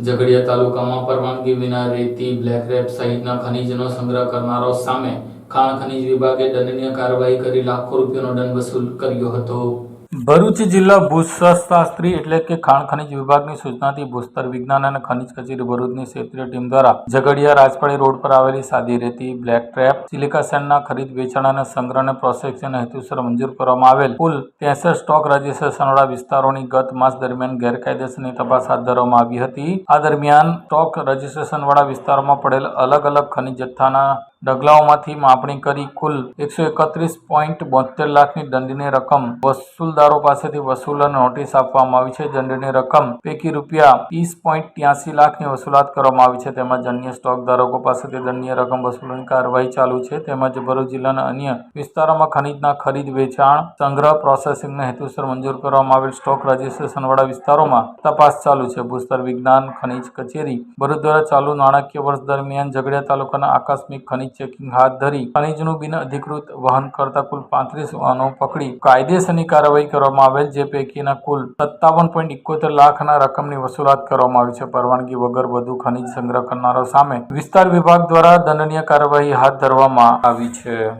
ઝઘડિયા તાલુકામાં પરવાનગી વિના રેતી, બ્લેક રેપ સહિતના ખનીજનો સંગ્રહ કરનારો સામે ખાણ ખનીજ વિભાગે દંડનીય કાર્યવાહી કરી લાખો રૂપિયાનો દંડ વસૂલ કર્યો હતો. ભરૂચ જિલ્લા ભૂશાસ્ત્રી એટલે કે ખાણ ખનિજ વિભાગની સૂચનાથી ભૂસ્તર વિજ્ઞાન અને ખનીજ કચેરી ભરૂચની ક્ષેત્રીય ટીમ દ્વારા ઝઘડિયા રાજપાડી રોડ પર આવેલી સાદી રેતી, બ્લેક ટ્રેપ, સિલિકા સેન્ડના ખરીદ, વેચાણ અને સંગ્રહ અને પ્રોસેસિંગ હેતુસર મંજૂર કરવામાં આવેલ. કુલ ત્રેસઠ સ્ટોક રજિસ્ટ્રેશનવાળા વિસ્તારોની ગત માસ દરમિયાન ગેરકાયદેસરની તપાસ હાથ ધરવામાં આવી હતી. આ દરમિયાન સ્ટોક રજીસ્ટ્રેશનવાળા વિસ્તારોમાં પડેલ અલગ અલગ ખનીજ જથ્થાના ઢગલાઓમાંથી માપણી કરી કુલ એકસો એકત્રીસ પોઈન્ટ બોતેર લાખની દંડની રકમ વસૂલદારો પાસેથી વસૂલ નોટિસ આપવામાં આવી છે. દંડની રકમ પૈકી રૂપિયા ત્રીસ પોઈન્ટ ત્યાસી લાખની વસૂલાત કરવામાં આવી છે. તેમજ અન્ય સ્ટોક ધારકો પાસેથી દંડનીય રકમ વસૂલની કાર્યવાહી ચાલુ છે. તેમજ ભરૂચ જિલ્લાના અન્ય વિસ્તારોમાં ખનીજના ખરીદ, વેચાણ, સંગ્રહ, પ્રોસેસિંગના હેતુસર મંજૂર કરવામાં આવેલ સ્ટોક રજીસ્ટ્રેશનવાળા વિસ્તારોમાં તપાસ ચાલુ છે. ભૂસ્તર વિજ્ઞાન ખનીજ કચેરી ભરૂચ દ્વારા ચાલુ નાણાકીય વર્ષ દરમિયાન ઝઘડિયા તાલુકાના આકસ્મિક ખનીજ ચેકિંગ હાથ ધરી ખનીજનું બિન અધિકૃત વહન કરતા કુલ પાંત્રીસ વાહનો પકડી કાયદેસરની કાર્યવાહી કરવામાં આવેલ, જે પૈકીના કુલ સત્તાવન પોઈન્ટ ઇકોતેર લાખના રકમની વસૂલાત કરવામાં આવી છે. પરવાનગી વગર વધુ ખનીજ સંગ્રહ કરનારો સામે વિસ્તાર વિભાગ દ્વારા દંડનીય કાર્યવાહી હાથ ધરવામાં આવી છે.